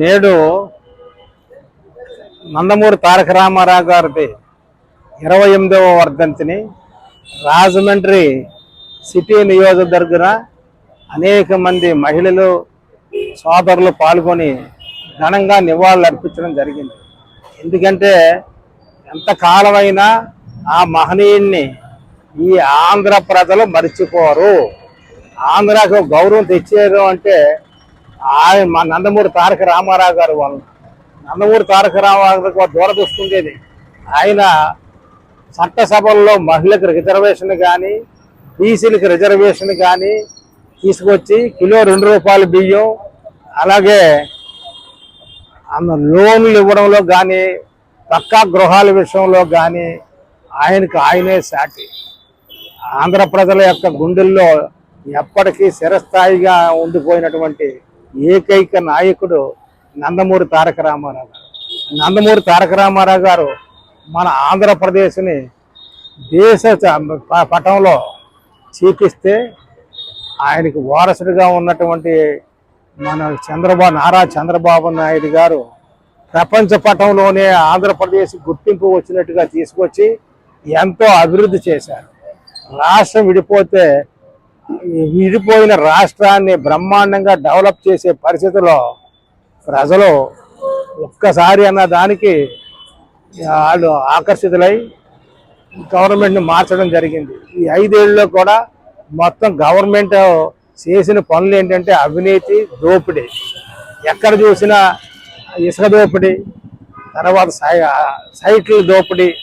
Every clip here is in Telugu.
నేడు నందమూరి తారక రామారావు గారిది ఇరవై ఎనిమిదవ వర్ధంతిని రాజమండ్రి సిటీ నియోజకవర్గన అనేక మంది మహిళలు సోదరులు పాల్గొని ఘనంగా నివాళులు అర్పించడం జరిగింది. ఎందుకంటే ఎంతకాలమైనా ఆ మహనీయుణ్ణి ఈ ఆంధ్ర ప్రజలు మర్చిపోరు. ఆంధ్రాకు గౌరవం తెచ్చారు అంటే మా నందమూరి తారక రామారావు గారు వలన. నందమూరి తారక రామారావు గారికి దూరదృష్టి ఉండేది ఆయన చట్టసభల్లో మహిళలకు రిజర్వేషన్ కానీ బీసీలకు రిజర్వేషన్ కానీ తీసుకొచ్చి కిలో రెండు రూపాయల బియ్యం అలాగే అన్న లోన్లు ఇవ్వడంలో కానీ పక్కా గృహాల విషయంలో కానీ ఆయనకు ఆయనే సాటి. ఆంధ్ర ప్రజల యొక్క గుండెల్లో ఎప్పటికీ చిరస్థాయిగా ఉండిపోయినటువంటి ఏకైక నాయకుడు నందమూరి తారక రామారావు గారు. నందమూరి తారక రామారావు గారు మన ఆంధ్రప్రదేశ్ని దేశ చ- పటంలో చీపిస్తే ఆయనకు వారసుడిగా ఉన్నటువంటి మన చంద్రబాబు నారా చంద్రబాబు నాయుడు గారు ప్రపంచ పటంలోనే ఆంధ్రప్రదేశ్ గుర్తింపు వచ్చినట్టుగా తీసుకొచ్చి ఎంతో అభివృద్ధి చేశారు. రాష్ట్రం విడిపోతే విడిపోయిన రాష్ట్రాన్ని బ్రహ్మాండంగా డెవలప్ చేసే పరిస్థితిలో ప్రజలు ఒక్కసారి అన్న దానికి వాళ్ళు ఆకర్షితులై గవర్నమెంట్ని మార్చడం జరిగింది. ఈ ఐదేళ్ళలో కూడా మొత్తం గవర్నమెంట్ చేసిన పనులు ఏంటంటే అవినీతి దోపిడీ. ఎక్కడ చూసినా ఇసుక దోపిడీ తర్వాత సై- సైకిల్ దోపిడీ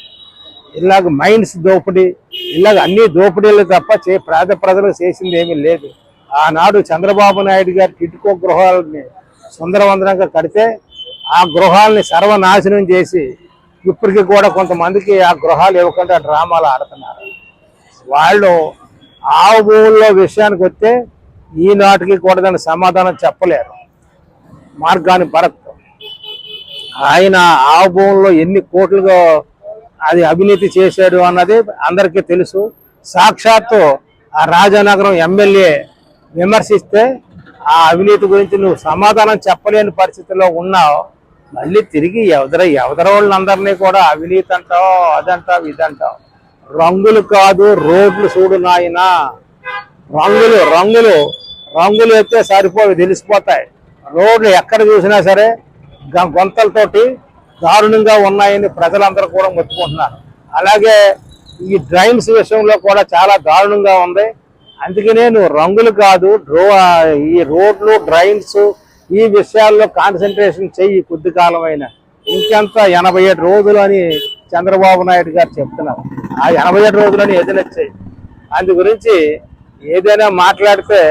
ఇలాగ మైండ్స్ దోపిడీ ఇలాగ అన్ని దోపిడీలు తప్ప చే పేద ప్రజలకు చేసింది ఏమీ లేదు. ఆనాడు చంద్రబాబు నాయుడు గారి ఇటుకో గృహాలని సుందరవందనంగా కడితే ఆ గృహాలని సర్వనాశనం చేసి ఇప్పటికి కూడా కొంతమందికి ఆ గృహాలు ఇవ్వకుండా డ్రామాలు ఆడుతున్నారు. వాళ్ళు ఆ భూముల్లో విషయానికి వస్తే ఈనాటికి కూడా దానికి సమాధానం చెప్పలేరు. మార్గాన్ని భరత్ ఆయన ఆ భూముల్లో ఎన్ని కోట్లుగా అది అవినీతి చేశాడు అన్నది అందరికీ తెలుసు. సాక్షాత్తు ఆ రాజానగరం ఎమ్మెల్యే విమర్శిస్తే ఆ అవినీతి గురించి నువ్వు సమాధానం చెప్పలేని పరిస్థితిలో ఉన్నావు. మళ్ళీ తిరిగి ఎవదర ఎవదర వాళ్ళందరినీ కూడా అవినీతి అంటావు అదంటావు ఇదంటావు. రంగులు కాదు రోడ్లు చూడు నాయనా. రంగులు రంగులు రంగులు అయితే సరిపోయి తెలిసిపోతాయి. రోడ్లు ఎక్కడ చూసినా సరే గ- గొంతలతోటి దారుణంగా ఉన్నాయని ప్రజలందరూ కూడా మొత్తుకుంటున్నారు. అలాగే ఈ డ్రైన్స్ విషయంలో కూడా చాలా దారుణంగా ఉంది. అందుకనే నువ్వు రంగులు కాదు డ్రో ఈ రోడ్లు డ్రైన్స్ ఈ విషయాల్లో కాన్సన్ట్రేషన్ చెయ్యి కొద్ది కాలమైన. ఇంకెంత ఎనభై ఏడు రోజులు అని చంద్రబాబు నాయుడు గారు చెప్తున్నారు. ఆ ఎనభై ఏడు రోజులని చెయ్యి. అందు గురించి ఏదైనా మాట్లాడితే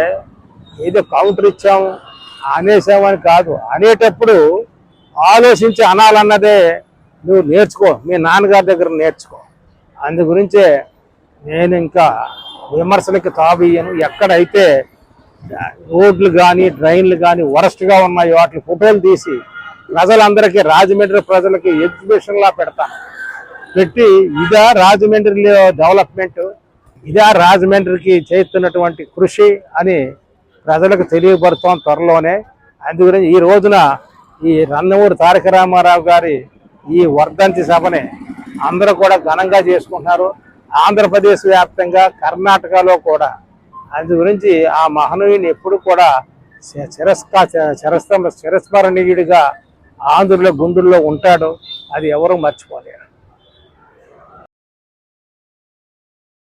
ఏదో కౌంటర్ ఇచ్చాము అనేసామని కాదు. అనేటప్పుడు ఆలోచించి అనాలన్నదే నువ్వు నేర్చుకో. మీ నాన్నగారి దగ్గర నేర్చుకో. అందు గురించే నేను ఇంకా విమర్శలకి తాబియ్యను ఎక్కడైతే రోడ్లు కానీ డ్రైన్లు కానీ వరస్ట్గా ఉన్నాయి వాటి ఫోటోలు తీసి ప్రజలందరికీ రాజమండ్రి ప్రజలకి ఎగ్జిబిషన్లా పెడతాను. పెట్టి ఇదా రాజమండ్రిలో డెవలప్మెంట్ ఇదా రాజమండ్రికి చేస్తున్నటువంటి కృషి అని ప్రజలకు తెలియబడతాం త్వరలోనే. అందుగురించి ఈ రోజున ఈ రందమూరి తారక రామారావు గారి ఈ వర్ధంతి సభని అందరూ కూడా ఘనంగా చేసుకుంటున్నారు. ఆంధ్రప్రదేశ్ వ్యాప్తంగా కర్ణాటకలో కూడా. అందు గురించి ఆ మహనీయుని ఎప్పుడు కూడా చిరస్కా చిరస్మ చిరస్మరణీయుడిగా ఆంధ్రుల గుండెల్లో ఉంటాడు. అది ఎవరు మర్చిపోలేరు.